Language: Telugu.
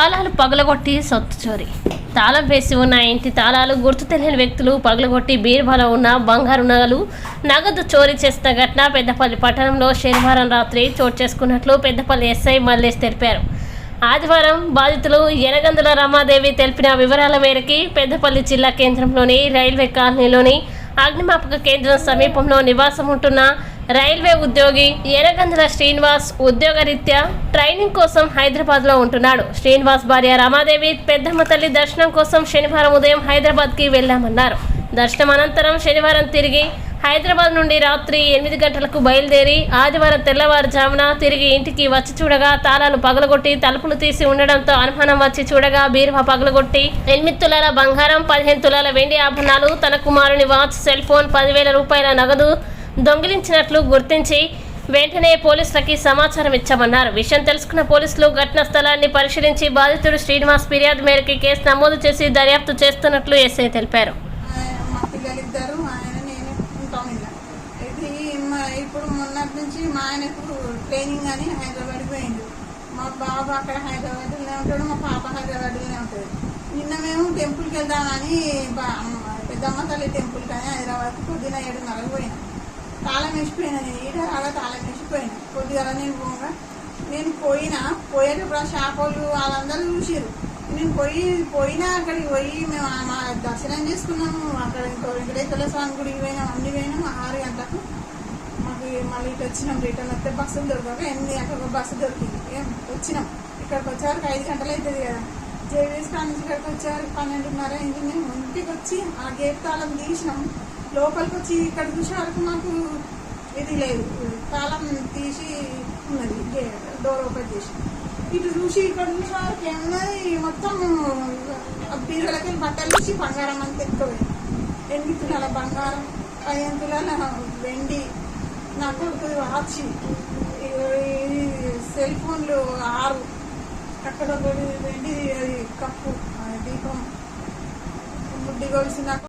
తాళాలు పగలగొట్టి సొత్తు చోరీ. తాళం వేసి ఉన్న ఇంటి తాళాలు గుర్తు తెలియని వ్యక్తులు పగలగొట్టి బీరువాలో ఉన్న బంగారు నగలు నగదు చోరీ చేసిన ఘటన పెద్దపల్లి పట్టణంలో శనివారం రాత్రి చోటు చేసుకున్నట్లు పెద్దపల్లి ఎస్ఐ మల్లేష్ తెలిపారు. ఆదివారం బాధితులు ఎనగందుల రమాదేవి తెలిపిన వివరాల మేరకి పెద్దపల్లి జిల్లా కేంద్రంలోని రైల్వే కాలనీలోని అగ్నిమాపక కేంద్రం సమీపంలో నివాసం ఉంటున్న రైల్వే ఉద్యోగి ఎనగంధల శ్రీనివాస్ ఉద్యోగరీత్యా ట్రైనింగ్ కోసం హైదరాబాద్లో ఉంటున్నాడు. శ్రీనివాస్ భార్య రమాదేవి పెద్దమ్మ తల్లి దర్శనం కోసం శనివారం ఉదయం హైదరాబాద్కి వెళ్ళామన్నారు. దర్శనం అనంతరం శనివారం తిరిగి హైదరాబాద్ నుండి రాత్రి ఎనిమిది గంటలకు బయలుదేరి ఆదివారం తెల్లవారుజామున తిరిగి ఇంటికి వచ్చి చూడగా తాళాలు పగలగొట్టి తలుపులు తీసి ఉండడంతో అనుమానం వచ్చి చూడగా బీరువా పగలగొట్టి ఎనిమిది తులాల బంగారం పదిహేను తులాల వెండి ఆభరణాలు తన కుమారుని వాచ్ సెల్ ఫోన్ పదివేల రూపాయల నగదు దొంగిలించినట్లు గుర్తించి వెంటనే పోలీసులకి సమాచారం ఇచ్చామన్నారు. విషయం తెలుసుకున్న పోలీసులు ఘటనా స్థలాన్ని పరిశీలించి బాధితుడు శ్రీనివాస్ ఫిర్యాదు మేరకు కేసు నమోదు చేసి దర్యాప్తు చేస్తున్నట్లు ఎస్ఐ తెలిపారు. మా పిల్లలు ఇద్దరు ఆయన నేను ఇప్పుడు మొన్నటి నుంచి మా ఆయనకు ట్రైనింగ్ అని హైదరాబాద్ పోయిండు. మా బాబు అక్కడ హైదరాబాద్లోనే ఉంటాడు మా పాప హైదరాబాద్లోనే ఉంటుంది. నిన్న మేము టెంపుల్కి వెళ్దామని బా- పెద్దమ్మ తల్లి టెంపుల్కి అని హైదరాబాద్కి పొద్దున ఏడున్నరకు పోయినా. తాళం వేసిపోయినా నేను ఈట అలా తాళం వేసిపోయినా. కొద్దిగా నేను పోగా. నేను పోయినా పోయేటప్పుడు ఆ షాపోళ్ళు వాళ్ళందరూ చూసారు నేను పోయి పోయినా అక్కడికి పోయి మేము మా దర్శనం చేసుకున్నాము. అక్కడ ఇంకో వెంకటేశ్వర స్వామి గుడికి పోయినాం అన్ని పోయినాం. ఆరు గంటలకు మాకు మళ్ళీ ఇటు వచ్చినాం. రిటర్న్ వస్తే బస్సులు దొరకక ఎనిమిది గంటలకు బస్సు దొరికింది. ఏం వచ్చినాం. ఇక్కడికి వచ్చేవారికి ఐదు గంటలు అవుతుంది కదా. జేవీఎస్ కాడ నుంచి ఇక్కడికి వచ్చేవారికి పన్నెండున్నర అయింది. మేము ఇంటికి వచ్చి ఆ గేట్ తాళం తీసినాం. లోపలికి వచ్చి ఇక్కడ చూసే వరకు మాకు ఇది లేదు. తాళం తీసి ఉన్నది డోర్ ఓపెన్ చేసి. ఇటు చూసి ఇక్కడ చూసే వరకు ఏమున్నది మొత్తం బీరులకి బట్టలు తీసి బంగారం అంత ఎక్కువ ఎనిమిది తులాల బంగారం పదిహేను తులాల వెండి నా కొడుకు వాచి సెల్ ఫోన్లు ఆరు. అక్కడ వెండి అది కప్పు దీపం. బుడ్డి గొలుసు నాకు.